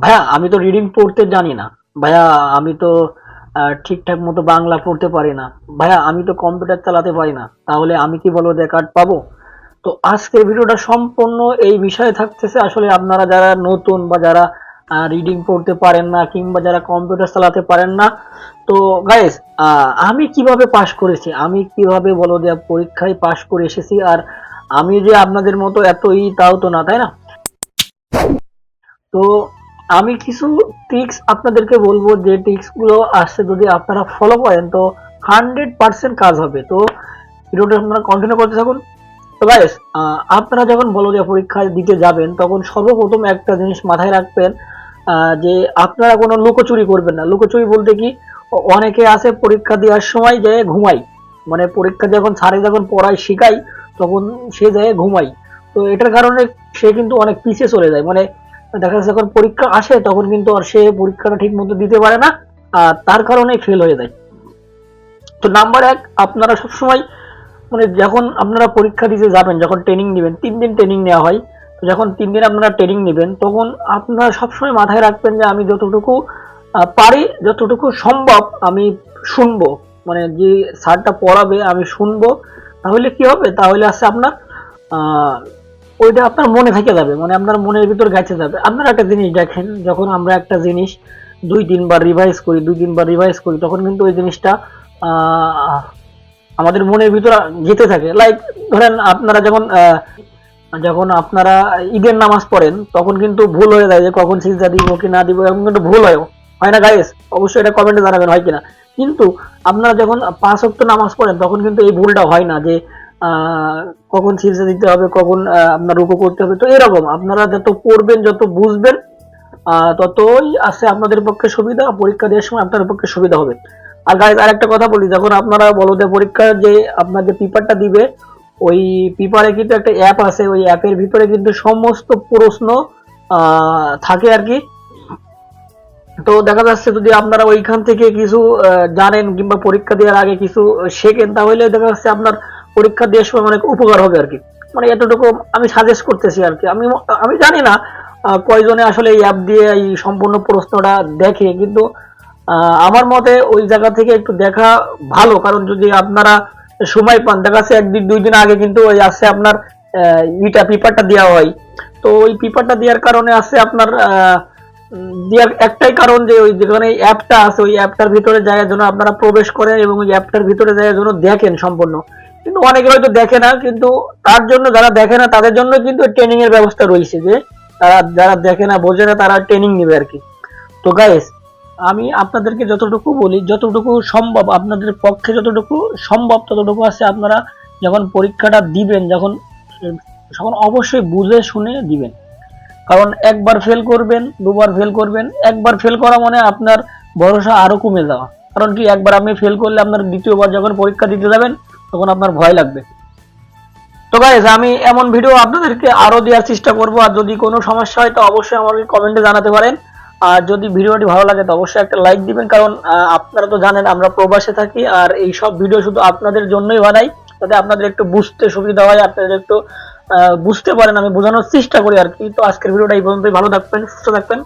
ভাইয়া, আমি তো রিডিং পড়তে জানি না। ভাইয়া, আমি তো ঠিকঠাক মতো বাংলা পড়তে পারি না। ভাইয়া, আমি তো কম্পিউটার চালাতে পারি না। তাহলে আমি কি বলো কার্ড পাবো? তো আজকের ভিডিওটা সম্পূর্ণ এই বিষয়ে থাকতেছে। আসলে আপনারা যারা নতুন বা যারা রিডিং পড়তে পারেন না কিংবা যারা কম্পিউটার চালাতে পারেন না, তো গাইস আমি কীভাবে পাশ করেছি? আমি কীভাবে বলো দেয়া পরীক্ষায় পাশ করে এসেছি? আর আমি যে আপনাদের মতো এতই তাও তো না, তাই না? তো আমি কিছু টিক্স আপনাদেরকে বলব যে ট্রিক্সগুলো আসছে যদি আপনারা ফলো করেন, তো হান্ড্রেড পার্সেন্ট কাজ হবে। তো ভিডিওটা আপনারা কন্টিনিউ করতে থাকুন। তো গাইস আপনারা যখন বলো যে পরীক্ষা দিতে যাবেন, তখন সর্বপ্রথম একটা জিনিস মাথায় রাখবেন যে আপনারা কোনো লুকোচুরি করবেন না। লুকোচুরি বলতে কি, অনেকে আছে পরীক্ষা দেওয়ার সময় যে ঘুমাই মানে পরীক্ষা যখন স্যারে যখন পড়ায় শিখাই তখন সে যায় ঘুমাই তো এটার কারণে সে কিন্তু অনেক পিছিয়ে চলে যায়। মানে দেখা যাচ্ছে যখন পরীক্ষা আসে, তখন কিন্তু আর সে পরীক্ষাটা ঠিক মতো দিতে পারে না, আর তার কারণে ফেল হয়ে যায়। তো নাম্বার এক, আপনারা সবসময় মানে যখন আপনারা পরীক্ষা দিতে যাবেন, যখন ট্রেনিং নেবেন, তিন দিন ট্রেনিং নেওয়া হয়, তো যখন তিন দিন আপনারা ট্রেনিং নেবেন, তখন আপনারা সবসময় মাথায় রাখবেন যে আমি যতটুকু পারি, যতটুকু সম্ভব আমি শুনব। মানে যে স্যারটা পড়াবে, আমি শুনব। তাহলে কি হবে? তাহলে আছে আপনার ওইটা আপনার মনে থেকে যাবে মানে আপনার মনের ভিতর গেছে যাবে। আপনারা একটা জিনিস দেখেন, যখন আমরা একটা জিনিস দুই তিনবার রিভাইজ করি, দুই তিনবার রিভাইজ করি, তখন কিন্তু ওই জিনিসটা আমাদের মনের ভিতর যেতে থাকে। লাইক ধরেন আপনারা যখন যখন আপনারা ঈদের নামাজ পড়েন, তখন কিন্তু ভুল হয়ে যায় যে কখন সিজদা দিব কি না দিব, এরকম কিন্তু ভুল হয়। হয় না গাইস অবশ্যই এটা কমেন্টে জানাবেন, হয় কিনা? কিন্তু আপনারা যখন পাঁচ ওয়াক্ত নামাজ পড়েন, তখন কিন্তু এই ভুলটা হয় না যে কখন সিজদা দিতে হবে, কখন আপনার রুকু করতে হবে। তো এরকম, আপনারা যত পড়বেন, যত বুঝবেন ততই আছে আপনাদের পক্ষে সুবিধা, পরীক্ষা দেওয়ার সময় আপনাদের পক্ষে সুবিধা হবে। আর গাইজ আর একটা কথা বলি, যখন আপনারা বলো যে পরীক্ষার যে আপনার যে পেপারটা দিবে, ওই পেপারে কিন্তু একটা অ্যাপ আছে, ওই অ্যাপের ভিতরে কিন্তু সমস্ত প্রশ্ন থাকে আর কি। তো দেখা যাচ্ছে যদি আপনারা ওইখান থেকে কিছু জানেন কিংবা পরীক্ষা দেওয়ার আগে কিছু শেখেন, তাহলে দেখা যাচ্ছে আপনার পরীক্ষা দেওয়ার সময় অনেক উপকার হবে আর কি। মানে এতটুকু আমি সাজেস্ট করতেছি আর কি। আমি আমি জানি না কয়জনে আসলে এই অ্যাপ দিয়ে এই সম্পূর্ণ প্রশ্নটা দেখে, কিন্তু আমার মতে ওই জায়গা থেকে একটু দেখা ভালো। কারণ যদি আপনারা সময় পান, দেখা যাচ্ছে একদিন দুই দিন আগে কিন্তু ওই আসছে আপনার ইটা পেপারটা দেওয়া হয়। তো ওই পেপারটা দেওয়ার কারণে আসছে আপনার দেওয়ার একটাই কারণ যে ওই যেখানে অ্যাপটা আছে, ওই অ্যাপটার ভিতরে যাওয়ার জন্য আপনারা প্রবেশ করেন এবং ওই অ্যাপটার ভিতরে যাওয়ার জন্য দেখেন সম্পূর্ণ। কিন্তু অনেকে হয়তো দেখে না, কিন্তু তার জন্য যারা দেখে না, তাদের জন্য কিন্তু ট্রেনিং এর ব্যবস্থা রয়েছে যে তারা যারা দেখে না, বোঝে না, তারা ট্রেনিং নেবে আর কি। তো গাইস আমি আপনাদেরকে যতটুকু বলি, যতটুকু সম্ভব, আপনাদের পক্ষে যতটুকু সম্ভব, ততটুকু আছে আপনারা যখন পরীক্ষাটা দিবেন, যখন, তখন অবশ্যই বুঝে শুনে দিবেন। কারণ একবার ফেল করবেন, দুবার ফেল করবেন, একবার ফেল করা মানে আপনার ভরসা আরও কমে যাওয়া। কারণ কি, একবার আপনি ফেল করলে আপনার দ্বিতীয়বার যখন পরীক্ষা দিতে যাবেন তখন আপনার ভয় লাগবে। তো গাইজ আমি এমন ভিডিও আপনাদেরকে আরও দেওয়ার চেষ্টা করব, আর যদি কোনো সমস্যা হয় তো অবশ্যই আমাকে কমেন্টে জানাতে পারেন। আর যদি ভিডিওটি ভালো লাগে তো অবশ্যই একটা লাইক দিবেন, কারণ আপনারা তো জানেন আমরা প্রবাসে থাকি, আর এই সব ভিডিও শুধু আপনাদের জন্যই বানাই, যাতে আপনাদের একটু বুঝতে সুবিধা হয়, আপনাদের একটু বুঝতে পারেন, আমি বোঝানোর চেষ্টা করি আর কি। তো আজকের ভিডিওটা এই পর্যন্তই, ভালো থাকবেন, সুস্থ থাকবেন